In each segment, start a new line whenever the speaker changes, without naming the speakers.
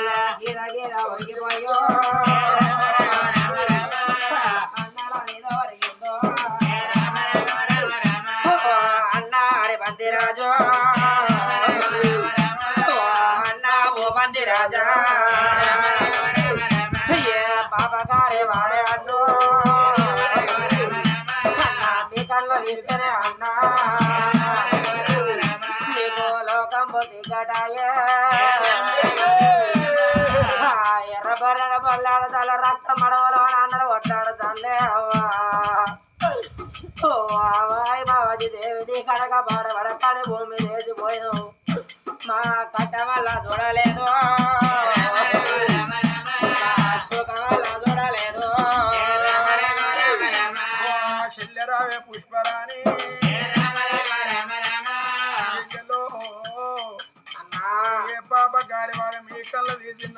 la తల రక్త మడవలో అన్నడు కొట్టాడు తల్లే అవ్వా. ఓ అవాయ్ బాబాజీ దేవిని కడక పడబడకని భూమి లేచిపోయినావు మా కట్ట వల్ల చూడలేదు.
పుష్పరాణి
అన్నా
ఏ పాప గాడి వాడు మీ కళ్ళ తీసి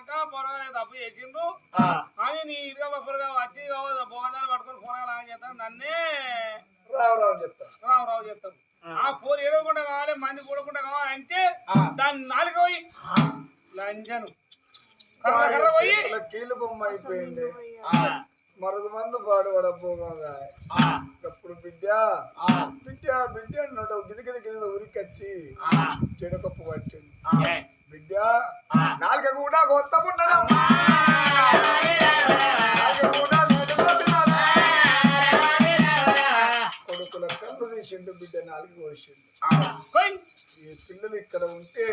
కూడినాక పొరగానే తప్పు చేసిండ్రు. కానీ నీ ఇరుగా బొప్పరుగా వచ్చి బోగండాలు పట్టుకొని ఫోన్ లాగా చేస్తాను నన్నే
రావు రావు చెప్తా.
రావు రావు చేస్తాను ఆ. ఫోన్ ఏడవకుండా కావాలి మంది కూడకుండా కావాలి అంటే దాన్ని నాలుగు పోయి. లంజను
కీలు బొమ్మ అయిపోయింది. మరొక మందు పాడుపడపోగా అప్పుడు బిడ్డ? బిడ్డ బిడ్డ అన్నాడు గిరిగిర గిరిగిర ఉరికొచ్చి చెడుకప్పు పట్టింది. బిడ్డ నాలుక కూడా మెడపోతున్నదా? కొడుకుల కళ్ళు తీసిండు బిడ్డ నాలుగు కోసిండు. ఈ పిల్లలు ఇక్కడ ఉంటే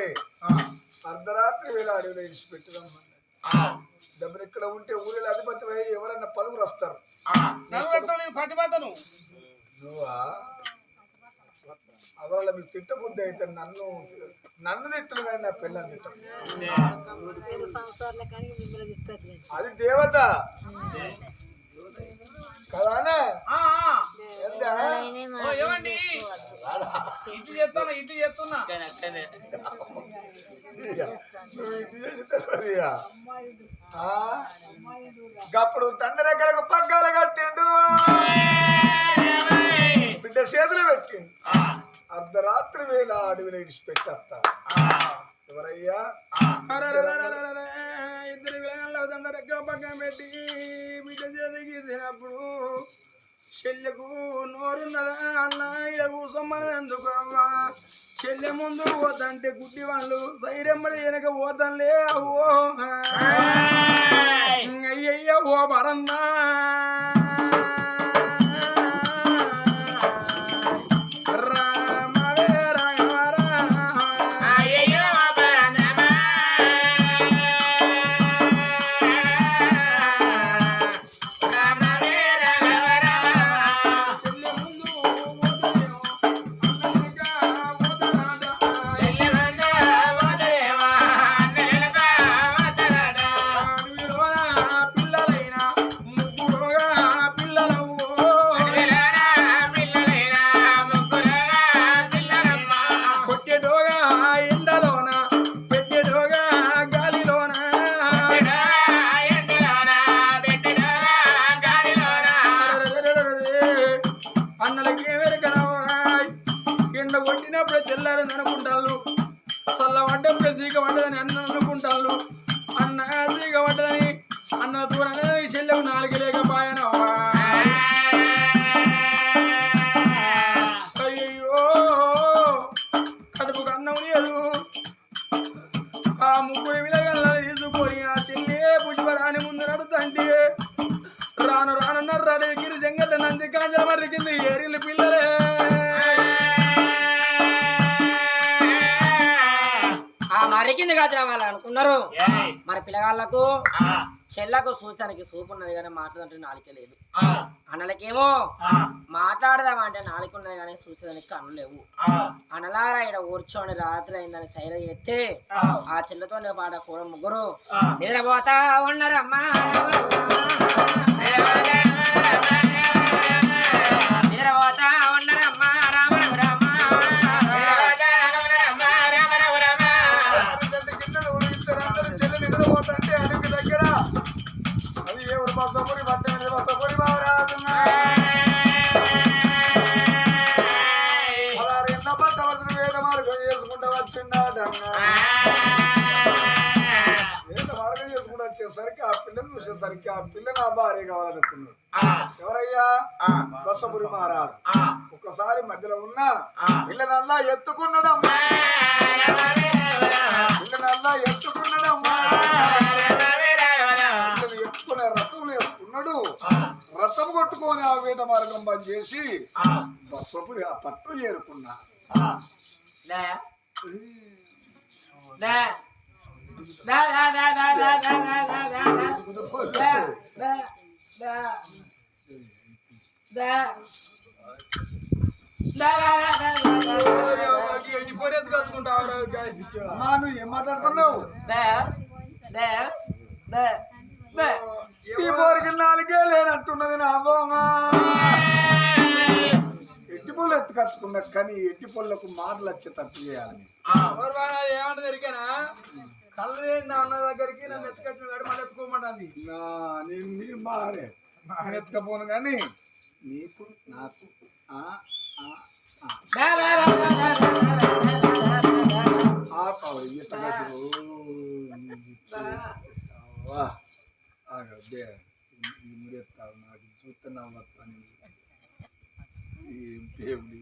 అర్ధరాత్రి వేళ అడవిలో ఇడిచిపెట్టుదామన్నది డబ్బులు ఇక్కడ ఉంటే ఊరిలో అధిపతి అయ్యి ఎవరన్నా పలువురు వస్తారు. నువ్వా? అవల్ల మీకు తిట్టబుద్ధి అయితే నన్ను నన్ను తిట్టలు కానీ నా పిల్లని తిట్టను అది దేవత. కదానే
ఏమండి? చేస్తున్నా
నువ్వు ఇది చేస్తే సరిగా. ఆ? గప్పుడు తండ్రి దగ్గరకు పగ్గాలు కట్టిండు. బిడ్డ చేతులు పెట్టిండు. అర్ధరాత్రి వేళ అడవిలో ఇడిచిపెట్టేస్తా. ఎవరయ్యా? ఇద్దరు రెక్క పక్కన పెట్టి బిడ్డ చేతికి తినప్పుడు చెల్లెకు నోరున్నదా అన్న ఇలా కూసమ్మని ఎందుకు చెల్లె ముందు పోతంటే గుడ్డి వాళ్ళు సైరమ్మడి వెనక పోతానులే అవ్వో. అయ్యయ్య ఓ పరన్నా అనుకుంటాను చల్ల పడ్డప్పుడే దిగ పడ్డదని అన్న అనుకుంటాను అన్న దిగ
పడ్డదని అన్న దూరం చెల్లెకు
నాలుగు లేక పాయన వాళ్ళు అనుకున్నారు మరి పిల్లగాళ్ళకు చెల్లకు చూస్తానికి సూపు ఉన్నది కానీ మాట్లాడంటే నాలుకే లేదు. అన్నలకేమో మాట్లాడదామంటే నాలుగు ఉన్నది కానీ చూసేదానికి కన్ను లేవు. అనలారా ఇక్కడ కూర్చొని రాత్రి అయిందని సైర చేస్తే ఆ. చెల్లతో పాట కూడా ముగ్గురు నిద్రపోతా ఉన్నారమ్మా.
నువ్వు ఏం మాట్లాడుతున్నావు?
దా, దా, దా, దా.
ఈ పోరికి నాలుగే లేనట్టున్నది నా బొమ్మ. ఎట్టి పొల్లు ఎత్తుకచ్చుకున్నా కానీ ఎట్టి పొల్లకు మాటలు వచ్చి తప్పు చేయాలి
కలరే నాన్న దగ్గరికి నన్ను ఎత్తుకట్టిన వాడు మళ్ళీ ఎత్తుకోమంటుంది
నేను మీరు మారే మారే ఎత్తుకపోను కానీ నీకు నాకు నాకు చూస్తున్నావు మొత్తాన్ని ఏం దేవుడి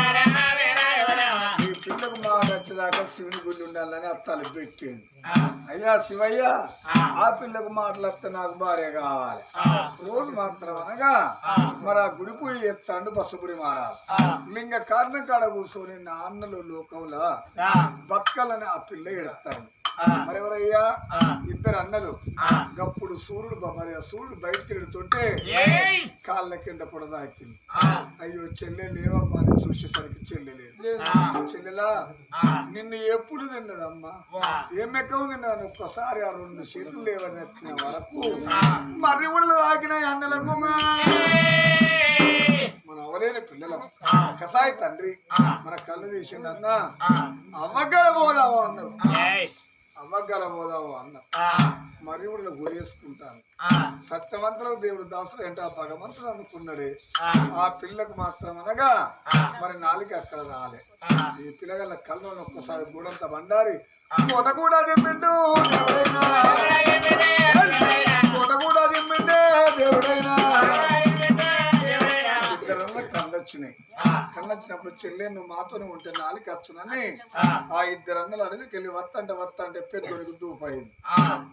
వచ్చేదాకా శివుని గుడి ఉండాలని అత్తాలు పెట్టిండు. అయ్యా శివయ్య ఆ. పిల్లకు మాటలస్తే నాకు భార్య కావాలి. రోజు మాత్రం అనగా మరి ఆ గుడి పోయి ఎత్తాడు బస్సుపురి మహారాజు లింగ కారణం కాడ కూర్చొని నాన్నలు లోకంలో బతకాలని ఆ పిల్ల ఎడతాడు మరెవరయ్యా? ఇద్దరు అన్నలు గప్పుడు సూర్యుడు మరి ఆ సూర్యుడు బయటకు ఎడుతుంటే కాళ్ళ కింద పొడదాకింది. అయ్యో చెల్లె లేవమ్మా అని చూసేసరికి చెల్లె లేదు. చెల్లెలా? నిన్ను ఎప్పుడు తిన్నదమ్మా ఏం ఎక్కువ తిన్నాను? ఒక్కసారి ఆ రెండు చేతులు లేవని ఎత్తిన వరకు మర్రి ఊళ్ళో తాకిన అన్నలకు మన అవలేని పిల్లలం. కసాయి తండ్రి. మన కళ్ళు తీసిండన్న. అవ్వగల పోదాము అన్నారు. అవ్వగల పోదాము అన్న. మరి ఊళ్ళో గురేసుకుంటాను సత్యవంతులకు దేవుడు దాసుడు ఏంటో ఆ భగవంతుడు అనుకున్నాడే. ఆ. పిల్లకు మాత్రం అనగా మరి నాలుగు అక్కడ రాలే. ఈ పిల్లగల కళ్ళు ఒక్కసారి గూడంత బండారి. కొట కూడా చెప్పిండు కొట కూడా చెప్పిండే దేవుడైనా. ఇద్దరన్న కందొచ్చినాయి కన్నొచ్చినప్పుడు చెల్లె నువ్వు మాతోనే ఉంటే నాలుగు వచ్చునని ఆ. ఇద్దరు అన్నలు అడవికి వెళ్ళి వత్తంటే వత్తంటే పెద్దోడికి దూపయింది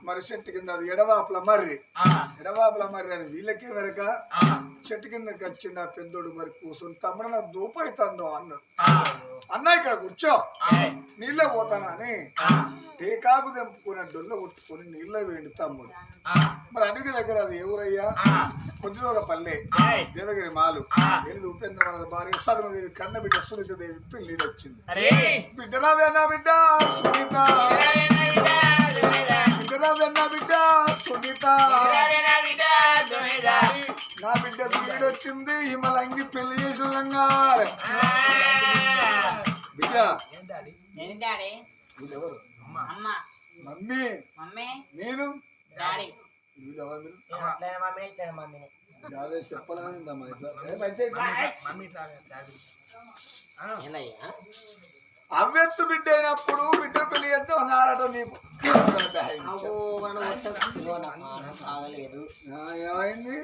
మరి చెట్టు కింద అది ఎడవాపుల మర్రి. ఎడవాపుల మర్రి అని వీళ్ళకే వెనక చెట్టు కిందకి వచ్చిండు ఆ పెద్దోడు మరి కూర్చొని తమ్ముడు నాకు దూపైతుందో అన్నాడు. అన్న ఇక్కడ కూర్చో. నీళ్ళే పోతానా అని. టేకాకు తెంపుకుని డొల్ల కొట్టుకొని నీళ్ళ వేయండి తమ్ముడు. మరి అడిగి దగ్గర అది ఎవరయ్యా? కొద్దిగా పల్లె దేవగిరి మాలు. ఎనిమిది ఉపేంద్ర కన్న వాళ్ళ భార్య సరమదేవి కన్న బిడ్డ సునీతదేవి పెళ్ళి వచ్చింది. బిడ్డలా వెన్న బిడ్డ? సునీత. బిడ్డలా వెన్న బిడ్డ? సునీత. నా బిడ్డ వచ్చింది. హిమలంగి పెళ్ళి చేసిన బిడ్డ. మమ్మీ. నేను? యాదే చెప్పలానిందా మా ఇట్లా అవ్వెత్తు బిడ్డ అయినప్పుడు బిడ్డ పెళ్ళి అంటే ఉన్నారట నీకు. ఏమైంది?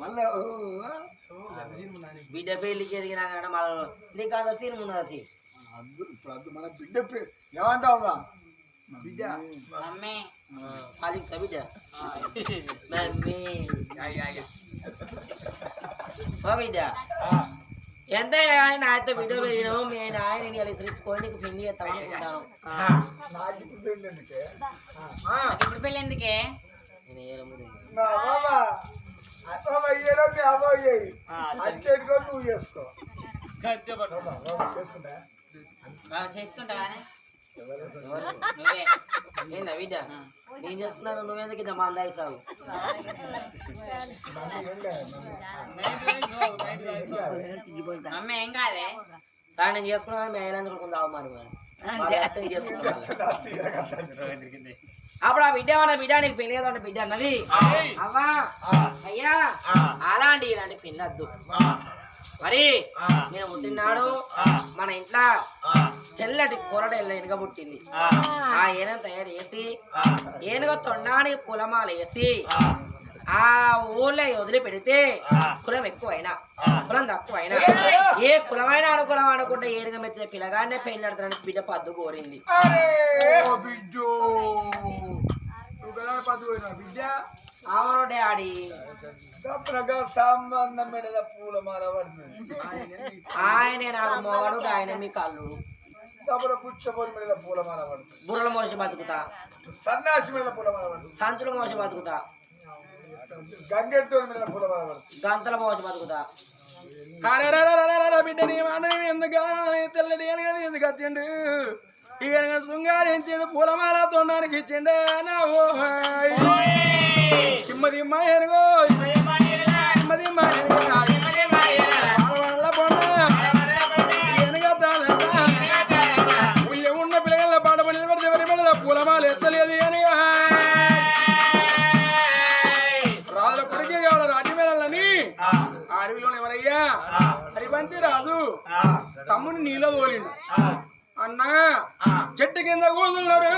మళ్ళీ
బిడ్డ పెళ్ళికి ఎదిగినా కానీ మళ్ళీ నీకు అంత సీన్ ఉన్నది.
ఇప్పుడు మన బిడ్డ ఏమంటావు పె- ఏమంటావురా బిడ్డ
మమ్మీ అది ఇంకా బిడ్డ మమ్మీ ఓ బిడ్డ ఎంతైనా కానీ నాయనతో బిడ్డ పెరిగినావు మీ ఆయన నేను ఇసుకొని నీకు పెళ్ళి చేస్తాం అనుకుంటాను
నాకు ఇప్పుడు పెళ్ళి ఎందుకే?
ఇప్పుడు పెళ్ళి ఎందుకే
నేను ఏలముడు
నా బాబా అత్తమ్మ అయ్యేలో మీ అమ్మ అయ్యేది అచ్చేటికో నువ్వు చేసుకో బాబా, చేసుకుంటా
చేసుకుంటా నువ్వే ఏందా బిడ్డ? నేను చేస్తున్నాను నువ్వెందుకు ఇంత మంద అయిసావు
మమ్మీ ఏం కాదే
సార్ నేను చేసుకున్నాను మీ ఐలాండ్ కొంత అవమానం మరి? అర్థం చేసుకున్నాను అప్పుడు ఆ బిడ్డ ఏమన్నా బిడ్డ నీకు పెళ్ళి కదా బిడ్డ అన్నది? అవ్వా అయ్యా అలాంటి ఇలాంటి పెళ్ళొద్దు మరి నేను పుట్టినాడు మన ఇంట్లో. తెల్లటి కూరడ ఎనుగ పుట్టింది ఆ. ఏనుగ తయారు చేసి ఏనుగ తొండానికి కులమాల వేసి ఆ. ఊర్లో వదిలి పెడితే కులం ఎక్కువైనా కులం తక్కువైనా ఏ కులమైనా అనుకులం అనుకుంటే ఏనుగ మెచ్చిన పిల్లగానే పెళ్ళి ఆడతానికి బిడ్డ పద్దు కోరింది. అవును డాడీ.
తప్పనగా సంబంధం పూల మాల
ఆయనే నాకు మొగడు ఆయన మీ కల్లుడు
తప్పన పుచ్చపొడి మీద పూల మాల పడుతుంది.
బుర్రల మోసి బతుకుతా.
సన్నాసి మీద పూల మాల పడుతుంది.
సంచులు మోసి బతుకుతా.
గంగెట్టు మీద పూల మాల పడుతుంది.
గంతల మోసి బతుకుతా.
బిడ్డ నీ మాట ఎందుకు తెల్లడి అని ఎందుకు వచ్చిండు ఇక శృంగారించిండు పూలమాల తొండానికి ఇచ్చిండే కిమ్మది మా ఎనుగో కిమ్మది మా ఎనుగో తమ్ముని నీలో తోలిండు. అన్నా చెట్టు కింద కూతున్నాడు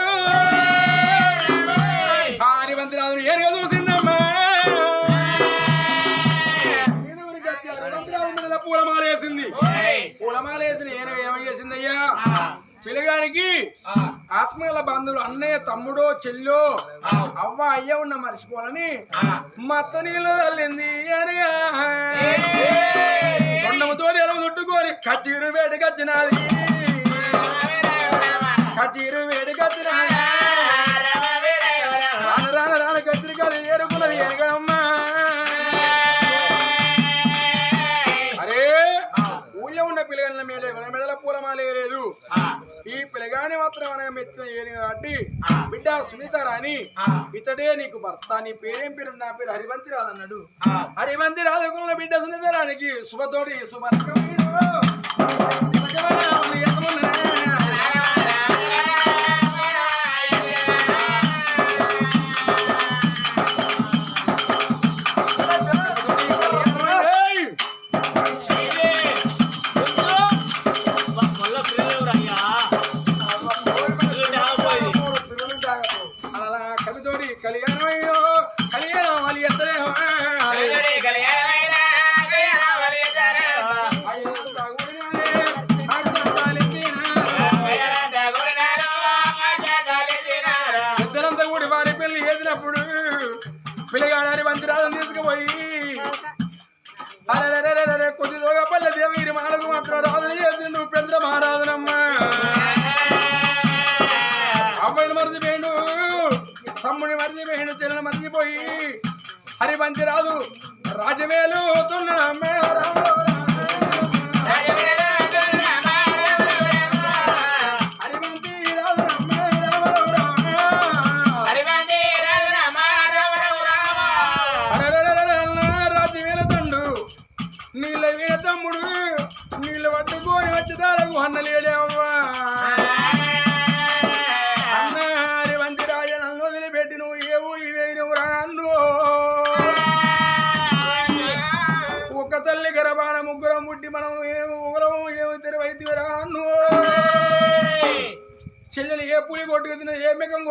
రాజుని ఏరుగా చూసిందమ్మా ఈయనూరికి వచ్చి హరిబంతి రాజు మీద పూలమాల వేసింది. పూలమాల వేసిన ఏను ఏమని చేసిందయ్యా? పిల్లగానికి ఆత్మీయుల బంధువులు అన్నయ్య తమ్ముడో చెల్లో అవ్వ అయ్య ఉన్న మర్చిపోవాలని మత్త నీళ్ళు తల్లింది అనగా చుట్టుకొని వేడి కచ్చినది కచ్చీరు వేడి కచ్చినది రాను రాను రాను కత్తిరికాయలు ఏరుకున్నది ఎనగమ్మా అరే ఊళ్ళో ఉన్న పిల్లగాళ్ళ మీద మెడల పూలమాల లేదు ఈ పిల్లగాని మాత్రం అనే మెచ్చిన ఏది కాబట్టి బిడ్డ సునీత రాని ఇతడే నీకు భర్త నీ పేరేం పేరు నా పేరు హరివంతి రాదు అన్నాడు హరివంతి రాదు బిడ్డ సునీత రానికి శుభతోడి శుభ ఆ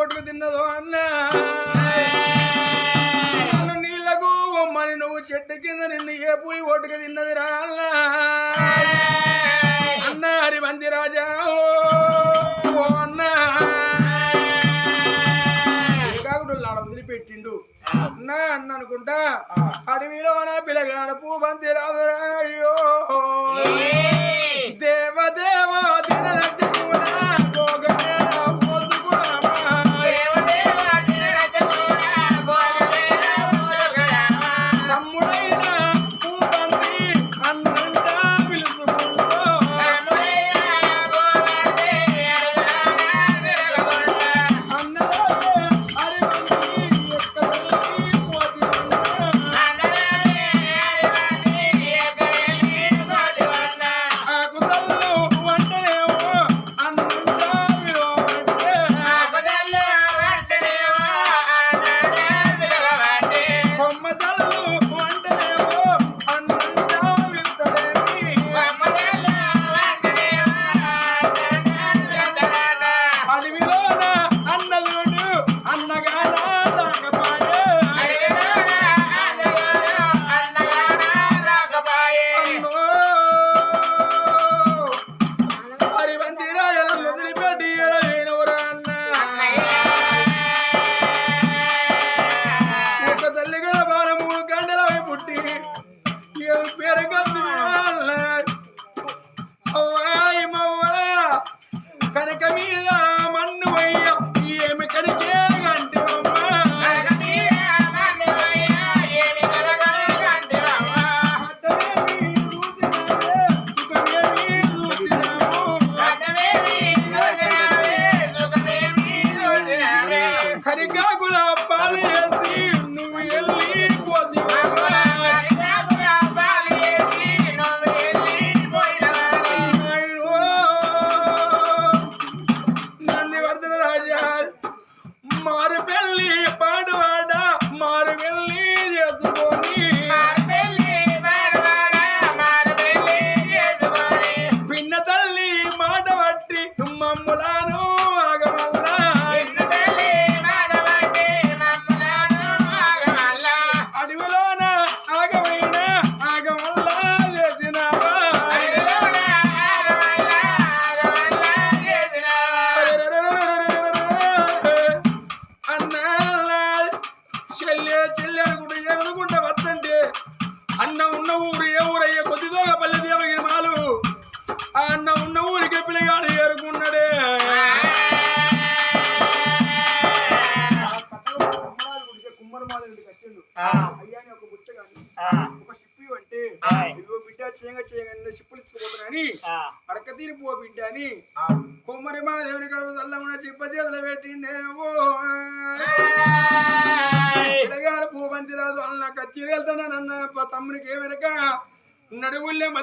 ಕೊಟ್ಲು ತಿನ್ನೋದು?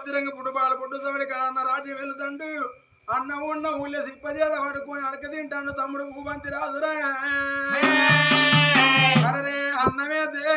బద్రంగ పుట్టుబాల పుట్టు సమడికి అన్న రాజ్యం వెళ్తాడు అన్న ఉన్న ఊళ్ళో సిప్పదేద పడుకొని అడక తింటాడు తమ్ముడు భూపంతి రాదురా అన్నమే
దేవ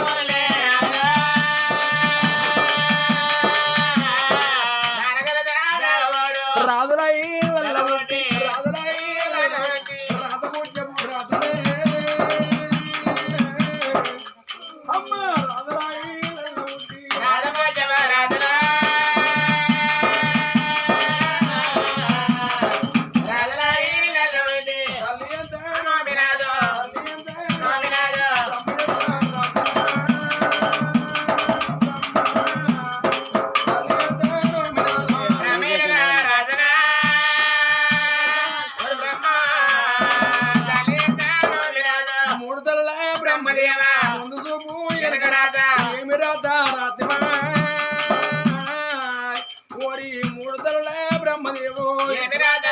Sagrada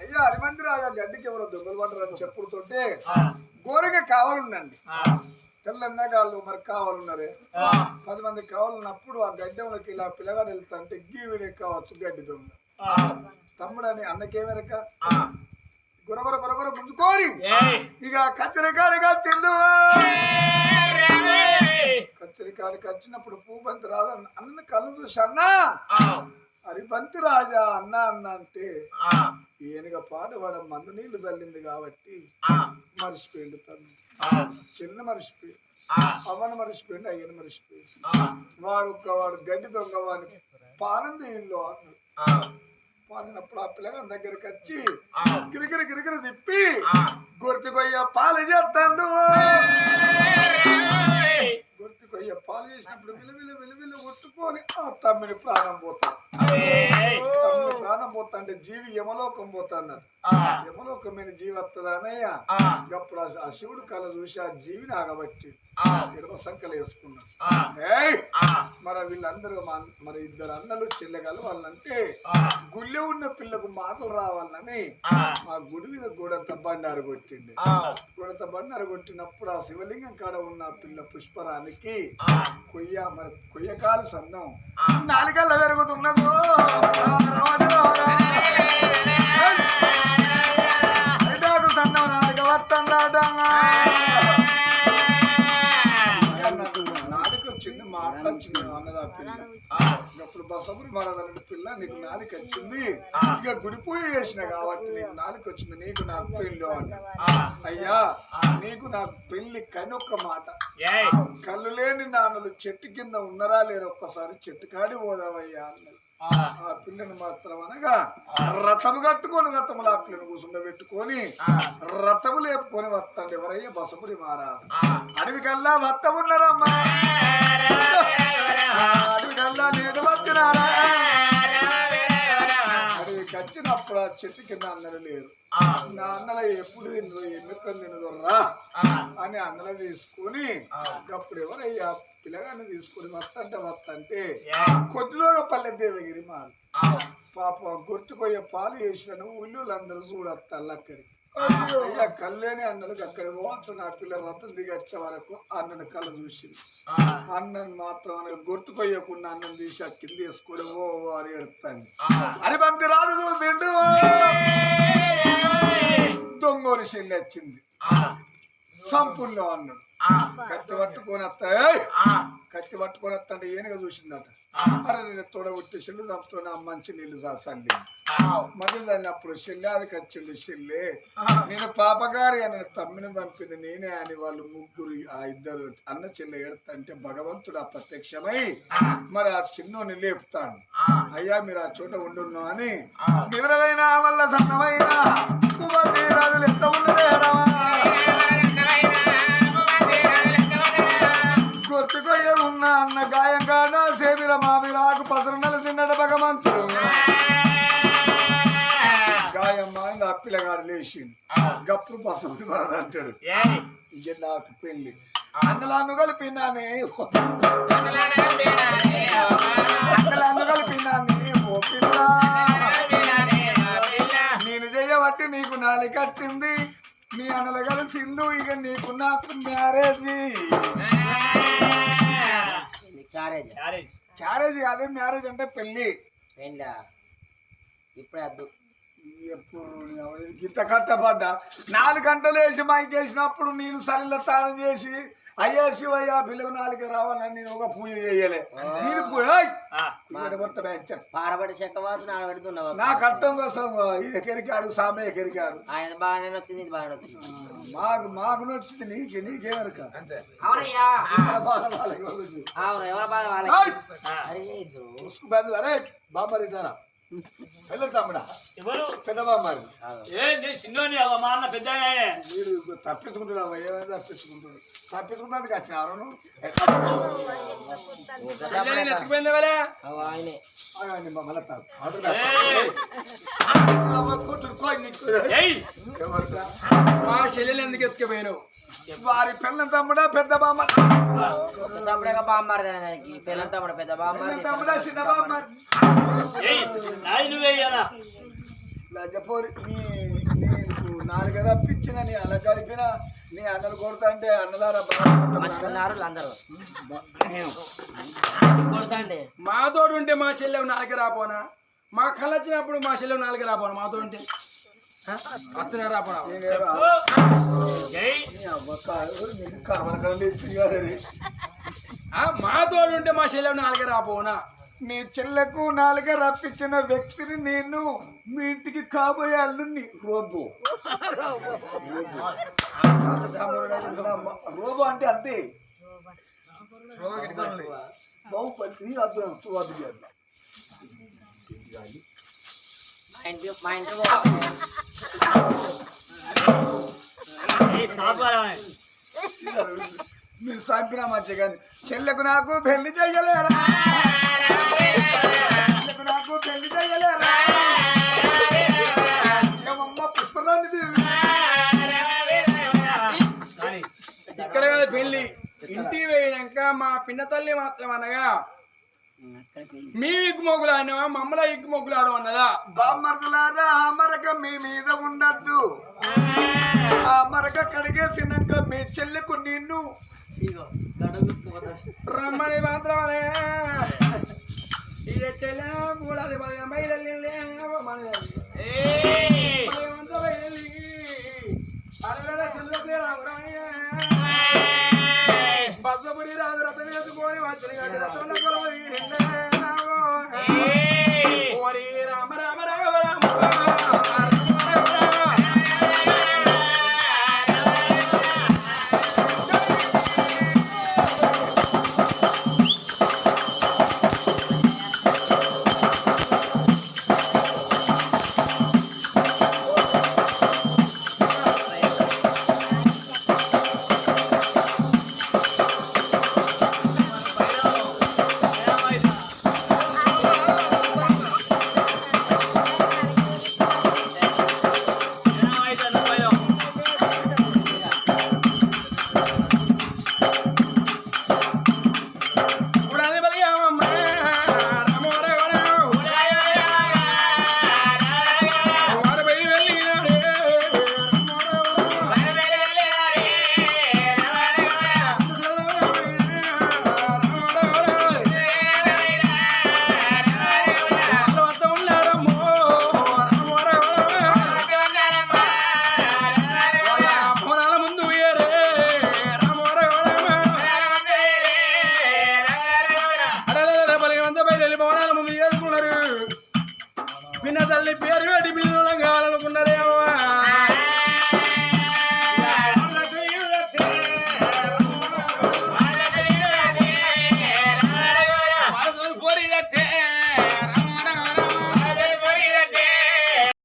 అయ్యా హరిమంది రాజా గడ్డికి ఎవరో దొంగలు పడ్డారని చెప్పుడుతుంటే గోరగా కావాలండి తెల్లన్నగాళ్ళు మరి కావాలన్నారే? పది మంది కావాలన్నప్పుడు ఆ గడ్డంలోకి ఇలా పిల్లగాడు వెళ్తాంటే గీవిడే కావచ్చు గడ్డి దొంగ. తమ్ముడని అన్నకేమెరక గొరగొర గొరగొర గుంజుకోరి. ఇక కచ్చరికాడిగా చెల్లు. కచ్చరికాడికి వచ్చినప్పుడు పూబంతి రాజా అన్న కళ్ళు చూసి అన్నా. హరిబంతి రాజా అన్న అన్న అంటే ఈయనగా పాట వాడ మందు నీళ్ళు చల్లింది కాబట్టి మరిచిపోయింది తను. చిన్న మరిచిపోయింది అవ్వను మరిచిపోయింది అయ్యను మరిచిపోయింది వాడు ఒక వాడు గడ్డి దొంగ వాడిని పానం ఇల్లు అన్నాడు. పాలినప్పుడు ఆ పిల్లగాని దగ్గరికి వచ్చి గిరిగిరి గిరిగిరి తిప్పి గొర్తి కొయ్య పాలు చేస్తాడు. గొర్తి కొయ్య పాలు చేసినప్పుడు విలువిలు విలువిలు ఆ తమ్మిని ప్రాణం పోతాం. తమ్మిని ప్రాణం పోతా అంటే జీవి యమలోకం పోతా అన్నారు యమలోకమైన జీవి వస్తుందా అన్నయ్య? అప్పుడు ఆ- శివుడు కళ చూసి ఆ జీవిని ఆగబట్టి ఇరవ సంకలు వేసుకున్నాడు. ఏయ్! మరి వీళ్ళందరూ మరి ఇద్దరు అన్నలు చెల్లెగలు వాళ్ళంటే గుళ్ళె ఉన్న పిల్లకు మాటలు రావాలని మా గుడి మీద గోడంత బండారు కొట్టింది గోడంత బండారు కొట్టినప్పుడు ఆ శివలింగం కాడ ఉన్న పిల్ల పుష్పరానికి కొయ్య మరి కొయ్యకాలు సందం నాలుగల్ల పెరుగుతున్నదో. వచ్చింది పిల్ల అప్పుడు బసపురి మహారాజు పిల్ల నీకు నాలుక వచ్చింది ఇక గుడిపోయి చేసిన కాబట్టి నీకు నాలుక వచ్చింది నీకు నాకు పెళ్ళి అన్న అయ్యా నీకు నాకు పెళ్ళి కనొక్క మాట కళ్ళు లేని నాన్నలు చెట్టు కింద ఉన్నరా లేరు ఒక్కసారి చెట్టు కాడి పోదామయ్యా అన్నది. ఆ. పిల్లని మాత్రం అనగా రథము కట్టుకొని రథములు ఆ పిల్లని కూర్చుండబెట్టుకొని రథము లేపుకొని వస్తాండి ఎవరయ్యా బసపురి మహారాజు. అడవికల్లా వత్తమున్నారమ్మా. అడవికల్లా నేను వచ్చినారా అడవికి వచ్చినప్పుడు ఆ చెట్టు కింద అన్నలు లేరు. నా అన్నల ఎప్పుడు తినరు ఎన్నికలు తినదురా అని అన్నలు తీసుకుని అప్పుడు ఎవరయ్యా పిల్లగాన్ని తీసుకుని వస్తంటే వస్తంటే కొద్దిలోగా పల్లె దేవగిరి మాలు పాప గుర్తుకొయ్యే పాలు వేసిన ఉల్లులు అందరూ చూడత్తాళ్ళు అక్కడికి. అయ్యా కళ్ళేని అన్నలకు అక్కడ పోవచ్చు నా పిల్ల రథం దిగి వచ్చే వరకు అన్నను కళ్ళు చూసింది. అన్నను మాత్రం అనగా గుర్తుకొయ్యకుండా అన్నం తీసి ఆ కింద వేసుకొని ఓ ఓ అని ఎడతాను అని పంపి రాదు చూసిండు దొంగోని చెల్లి వచ్చింది. సంపుల్లో అన్నాడు కత్తి పట్టుకొని వస్తాయి కత్తి పట్టుకొని వస్తా ఏనుగా చూసిందట అరే నేను తోడగొట్టి చెల్లు చంపుతున్నా మంచి సాసండి మళ్ళీ దాన్ని అప్పుడు చెల్లాది కచ్చింది చెల్లి నేను పాపగారి అని తమ్మిని పంపింది నేనే అని వాళ్ళు ముగ్గురు ఆ ఇద్దరు అన్న చెల్లి ఏడుతంటే భగవంతుడు ఆ. ప్రత్యక్షమై మరి ఆ చిన్నోని లేపుతాడు. అయ్యా మీరు ఆ చోట ఉండున్నా అని నివరైన వల్ల సన్నమైన గుర్తుకొయ్య ఉన్న అన్న గాయం కాడా సేమిల మామి రాకు పసరున్నల తిన్నడ భగవంతుడు. గాయం మాని ఆ పిల్లగాడు లేచింది గప్పుడు పసరు అంటాడు. ఇక నాకు పెళ్ళి అన్నలాను కలిపినానే అన్నలాను కలిపినానే ఓ పిల్ల నేను చేయబట్టి నీకు నాలుగు వచ్చింది నీ అన్నలు కలిసిండు ఇక నీకు నాకు మ్యారేజ్ అదే మ్యారేజ్ అంటే పెళ్ళి
పెళ్ళా? ఇప్పుడే
ఎప్పుడు గిట్ట కట్టపడ్డా నాలుగు గంటలు వేసి మైకి వేసినప్పుడు నేను సరిలో తానం చేసి అయ్యా శివయ్య పిల్లలు నాలుగు రావాలని నేను ఒక పూజ చేయలే. నేను
పారబడి నాడబెడుతున్నావు
నా కట్టం కోసం ఎక్కడికాడు సామె ఎక్కడికాడు
ఆయన బాగానే వచ్చింది
మాకు మాకు నచ్చింది నీకే నీకేమనుక
అవునయ్యా.
వాళ్ళకి
అవును ఎవరి బాధ వాళ్ళకి? అరే ఇద్దరు
ఎవరు?
పెద్ద బామ్మరి
ఏ నేను చిన్నోని అవ్వ మా అన్న పెద్ద
మీరు తప్పించుకుంటున్నావా ఏమైనా తప్పించుకుంటున్నారు? తప్పించుకున్నందుకు వచ్చినారు నువ్వు? మా
చెల్లెని ఎందుకు ఎత్తుకుపోయినావు
వారి పిల్లల తమ్ముడా పెద్ద బామ్మ.
సపరేగా బామ్మారు దానికి పిల్లలతో మన పెద్ద బామ్మారు
తమ్ముడా చిన్న బామ్మ? లజ్జపోరి నీ నీకు నాలుగు తప్పించిన నీ అన్న కలిపిన నీ అన్నలు కొడతా అంటే అన్నలారా బాగా
మంచుకున్నారు అందరూ. కొడతాండి
మాతోడు ఉంటే మా చెల్లెవు నాలుగు రాపోనా? మా కళ్ళు వచ్చినప్పుడు మా చెల్లెవు నాలుగు రాపోనా? మాతో ఉంటే అత్తనే రాపోనా
నేనేదో
ఓ, ఏయ్,
నీ అవ్వ కాదు, నీకు కామనకాలు ఇచ్చింది కదరి.
ఆ, మాతోడు ఉంటే మా చెల్లెవు నాలుగు రాపోనా
నీ చెల్లెకు నాలుగ రప్పించిన వ్యక్తిని నేను మీ ఇంటికి కాబోయే అల్లుని రోబో. రోబో అంటే అంతే. బాహుపలి అద్భుతం సువాది
మా ఇంటి మా ఇంటి.
మీరు చంపినా మంచి కానీ చెల్లెకు నాకు పెళ్ళి చేయలేరా? చెల్లెకు నాకు పెళ్ళి చేయలేరా.
ఇక్కడ పెళ్ళి. ఇంటికి పోయినాక మా పిన్న తల్లి మాత్రం అనగా మీ ఇగ్గు మొగ్గులు ఆడినవా మమ్మల్ని ఇగ్గు మొగ్గులు ఆడు అన్నదా
బామ్మర్దలారా ఆ మరక మీ మీద ఉండద్దు. ఆ మరక కడిగేసినాక మీ చెల్లెకు నిన్ను.
రమ్మని మాత్రం